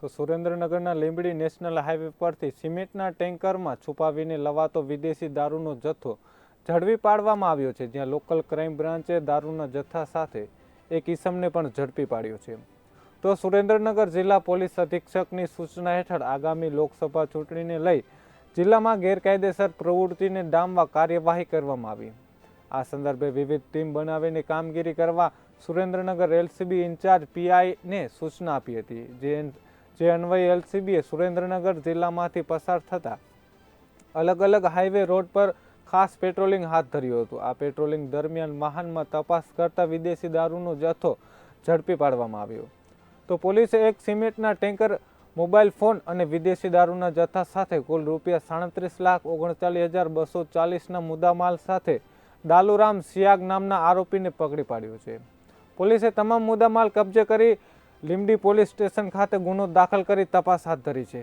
તો સુરેન્દ્રનગરના Limbdi national highway પરથી સિમેન્ટના ટેન્કરમાં છુપાવીને લવાતો વિદેશી દારૂનો જથ્થો ઝડપી પાડવામાં આવ્યો છે, જ્યાં લોકલ ક્રાઇમ બ્રાન્ચે દારૂના જથ્થા સાથે એક ઈસમને પણ ઝડપી પાડ્યો છે. તો સુરેન્દ્રનગર જિલ્લા પોલીસ અધિક્ષકની સૂચના હેઠળ આગામી લોકસભા ચૂંટણીને લઈ જિલ્લામાં ગેરકાયદેસર પ્રવૃત્તિને ડામવા કાર્યવાહી કરવામાં આવી. આ સંદર્ભે વિવિધ ટીમ બનાવીને કામગીરી કરવા સુરેન્દ્રનગર એલસીબી ઇન્ચાર્જ પીઆઈને સૂચના આપી હતી. જે જે અન્વયે એલસીબીએ સુરેન્દ્રનગર જિલ્લામાંથી પસાર થતા અલગ અલગ હાઈવે રોડ પર ખાસ પેટ્રોલિંગ હાથ ધર્યું હતું. આ પેટ્રોલિંગ દરમિયાન વાહનમાં તપાસ કરતા વિદેશી દારૂનો જથ્થો ઝડપી પાડવામાં આવ્યો. તો પોલીસે એક સિમેન્ટના ટેન્કર, મોબાઈલ ફોન અને વિદેશી દારૂના જથ્થા સાથે કુલ રૂપિયા સાડત્રીસ લાખ ઓગણચાલીસ હજાર બસો ચાલીસના મુદ્દામાલ સાથે દાલુરામ સિયાગ નામના આરોપીને પકડી પાડ્યો છે. પોલીસે તમામ મુદ્દામાલ કબજે કરી લીમડી પોલીસ સ્ટેશન ખાતે ગુનો દાખલ કરી તપાસ હાથ ધરી છે.